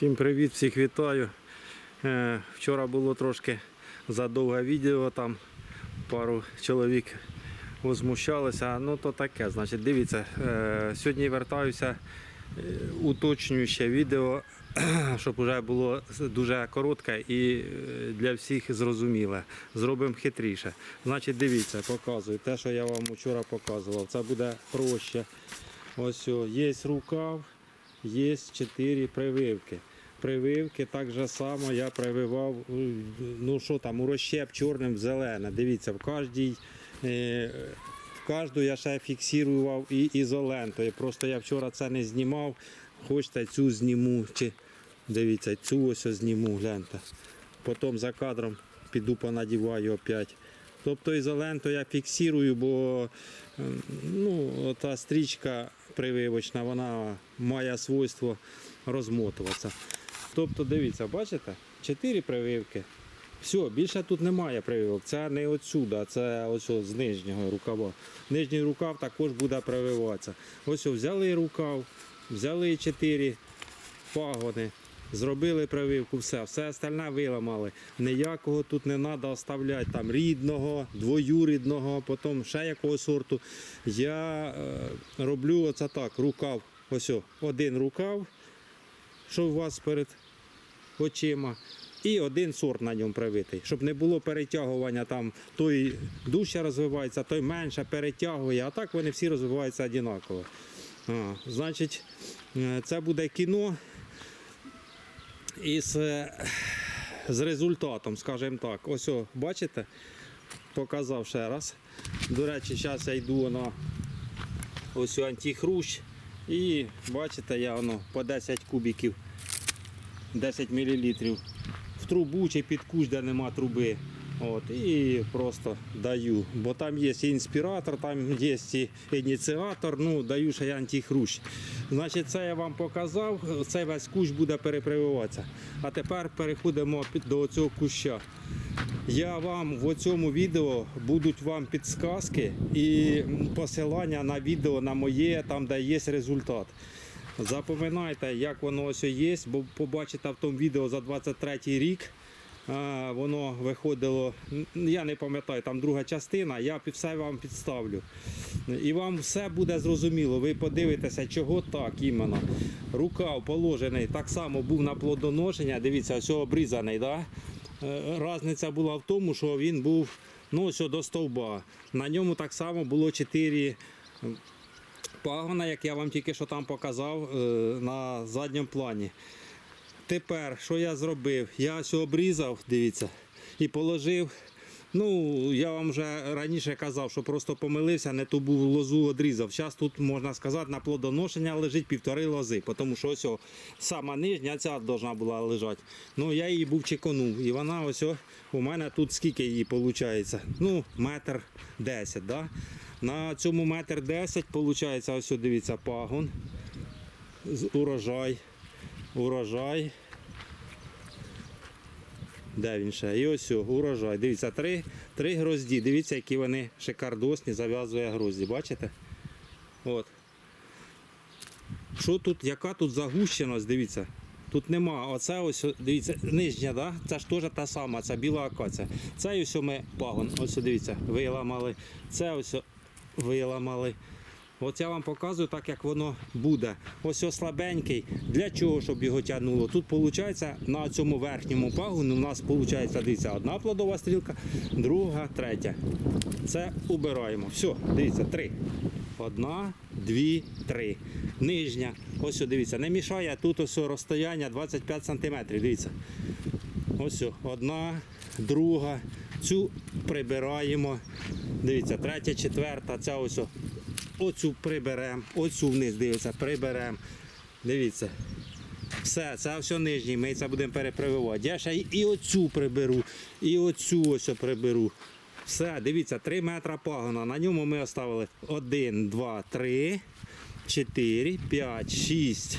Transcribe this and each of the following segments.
Всім привіт, всіх вітаю. Е, Вчора було трошки задовге відео, там пару чоловік возмущалися. Ну то таке, значить, дивіться, е, сьогодні вертаюся, е, уточнюю ще відео, щоб вже було дуже коротке і для всіх зрозуміле. Зробимо хитріше. Значить, дивіться, показую те, що я вам вчора показував. Це буде проще. Ось є рукав, є 4 прививки. Прививки так же само я прививав, е, ну що там, у розщеп чорним в зелене. Дивіться, в кожній. Е, в кожну я ще фіксував і ізолентою. Просто я вчора це не знімав. Хочете цю зніму. Чи дивіться, цю ось зніму, гляньте. Потім за кадром піду понадіваю опять. Тобто ізоленту я фіксую, бо ем, ну, та стрічка прививочна, вона має свойство розмотуватися. Тобто, дивіться, бачите? Чотири прививки. Все, більше тут немає прививок. Це не отсюда, це ось з нижнього рукава. Нижній рукав також буде прививатися. Ось взяли рукав, взяли чотири пагони, зробили прививку, все, все остальне виламали. Ніякого тут не треба оставляти там рідного, двоюрідного, потім ще якого сорту. Я е, роблю оце так, рукав, ось один рукав, що у вас перед очима. І один сорт на ньому привитий, щоб не було перетягування, там той дужче розвивається, той менше перетягує, а так вони всі розвиваються однаково. А, значить, е, це буде кіно із е, з результатом, скажімо так. Ось, бачите, показав ще раз. До речі, зараз я йду на ось антихрущ. І бачите, я воно по 10 кубіків, 10 мл в трубу чи під кущ, де нема труби. От, і просто даю. Бо там є і інспіратор, там є і ініціатор, ну даю ще й антихрущ. Значить, це я вам показав, цей весь кущ буде перепрививатися. А тепер переходимо до цього куща. Я вам в цьому відео будуть вам підсказки і посилання на відео на моє, там де є результат. Запам'ятайте, як воно ось є, бо побачите в тому відео за 23 рік. Воно виходило, я не пам'ятаю, там друга частина, я все вам підставлю. І вам все буде зрозуміло. Ви подивитеся, чого так іменно. Рукав положений так само був на плодоношення. Дивіться, ось обрізаний. Да? Е, Разниця була в тому, що він був ну, ось до стовба. На ньому так само було 4 пагона, як я вам тільки що там показав е, на задньому плані. Тепер, що я зробив? Я ось обрізав, дивіться, і положив. Ну, я вам вже раніше казав, що просто помилився, не ту був лозу одрізав. Зараз тут, можна сказати, на плодоношення лежить півтори лози, тому що ось сама нижня ця повинна була лежати. Ну, я її був чеканув. І вона ось у мене тут скільки її виходить? Ну, метр десять. Да? На цьому метр десять, виходить, ось дивіться, пагон, урожай, урожай. Де він ще? І ось урожай. Дивіться, три, три грозді. Дивіться, які вони шикардосні, зав'язує грозді. Бачите? От. Що тут, яка тут загущеність, дивіться. Тут нема. Оце ось, дивіться, нижня, да? це ж теж та сама, це біла акація. Це ось ми пагон. Ось дивіться, виламали. Це ось виламали. От я вам показую так, як воно буде. Ось ось слабенький. Для чого, щоб його тягнуло? Тут виходить на цьому верхньому пагону у нас виходить, дивіться, одна плодова стрілка, друга, третя. Це убираємо. Все, дивіться, три. Одна, дві, три. Нижня. Ось, дивіться, не мішає. Тут ось розстояння 25 см. Дивіться. Ось одна, друга. Цю прибираємо. Дивіться, третя, четверта, ця ось. Оцю приберемо, оцю вниз дивіться, приберемо. Дивіться. Все, це все нижній, ми це будемо перепрививати. Я ще і оцю приберу, і оцю ось приберу. Все, дивіться, 3 метра пагона. На ньому ми оставили 1, 2, 3, 4, 5, 6,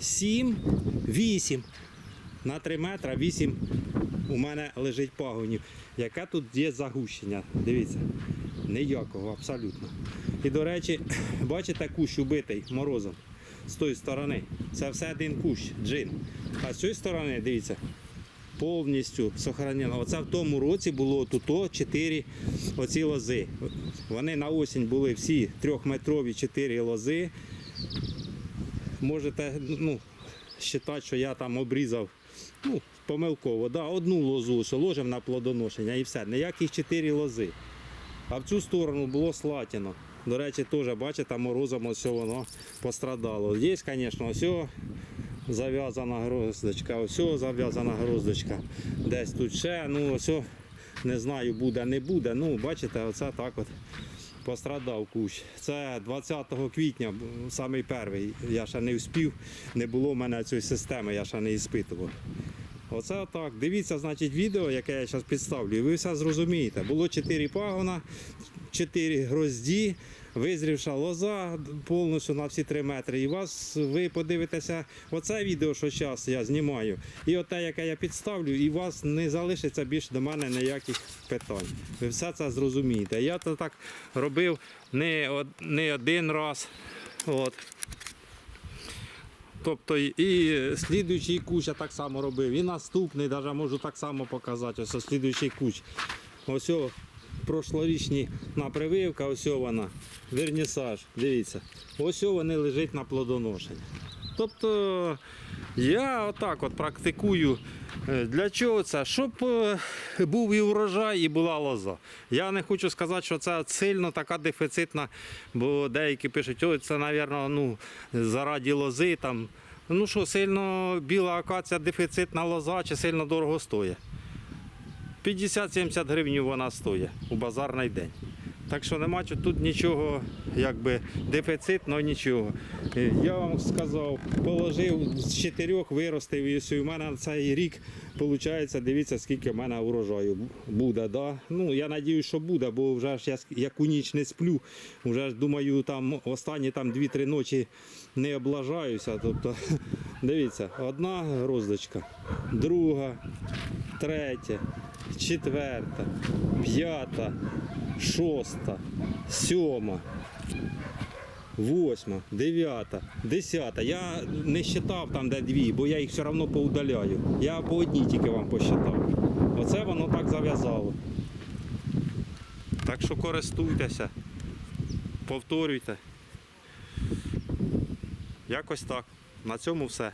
7, 8. На 3 метра 8 у мене лежить пагонів. Яке тут є загущення? Дивіться. Ніякого, абсолютно. І до речі, бачите, кущ убитий морозом. з тої сторони. Це все один кущ, джин. А з цієї сторони, дивіться, повністю сохранено. Оце в тому році було тут 4 оці лози. Вони на осінь були всі трьохметрові 4 лози. Можете ну, вважати, що я там обрізав ну, помилково. Да, одну лозу, ложимо на плодоношення і все. Ніяких 4 лози. А в цю сторону було слатіно. До речі, теж, бачите, морозом ось воно пострадало. Є, звісно, ось зав'язана гроздочка, ось зав'язана гроздочка. Десь тут ще, ну ось, не знаю, буде, не буде. Ну, бачите, оце так от пострадав кущ. Це 20 квітня, самий перший. Я ще не встиг, не було в мене цієї системи, я ще не іспитував. Оце так. Дивіться, значить, відео, яке я зараз підставлю, і ви все зрозумієте. Було 4 пагона, 4 грозді, визрівша лоза повністю на всі 3 метри. І вас ви подивитеся оце відео, що зараз я знімаю, і оте, яке я підставлю, і у вас не залишиться більше до мене ніяких питань. Ви все це зрозумієте. Я це так робив не, не один раз. От. Тобто і- слідуючий кущ я так само робив, і наступний, навіть можу так само показати. Ось слідуючий куч. Ось прошлорічні на прививка, ось вона, вернісаж, дивіться. Ось вони лежать на плодоношенні. Тобто я отак от практикую. Е, Для чого це? Щоб е, був і урожай, і була лоза. Я не хочу сказати, що це сильно така дефіцитна, бо деякі пишуть, ой, це, мабуть, ну, заради лози. Там. Ну що, сильно біла акація дефіцитна лоза чи сильно дорого стоїть? 50-70 гривень вона стоїть у базарний день. Так що нема тут нічого якби дефіцитного, нічого. Я вам сказав, положив з чотирьох виростив і все. В мене на цей рік виходить, дивіться, скільки в мене урожаю буде. Да? Ну, я сподіваюся, що буде, бо вже ж я с- як у ніч не сплю. Вже ж думаю, там останні там 2-3 ночі не облажаюся. Тобто, дивіться, одна гроздочка, друга, третя, четверта, п'ята, шоста, сьома, восьма, дев'ята, десята. Я не вважав там, де дві, бо я їх все одно поудаляю. Я по одній тільки вам посчитав. Оце воно так зав'язало. Так що користуйтеся, повторюйте. Якось так. На цьому все.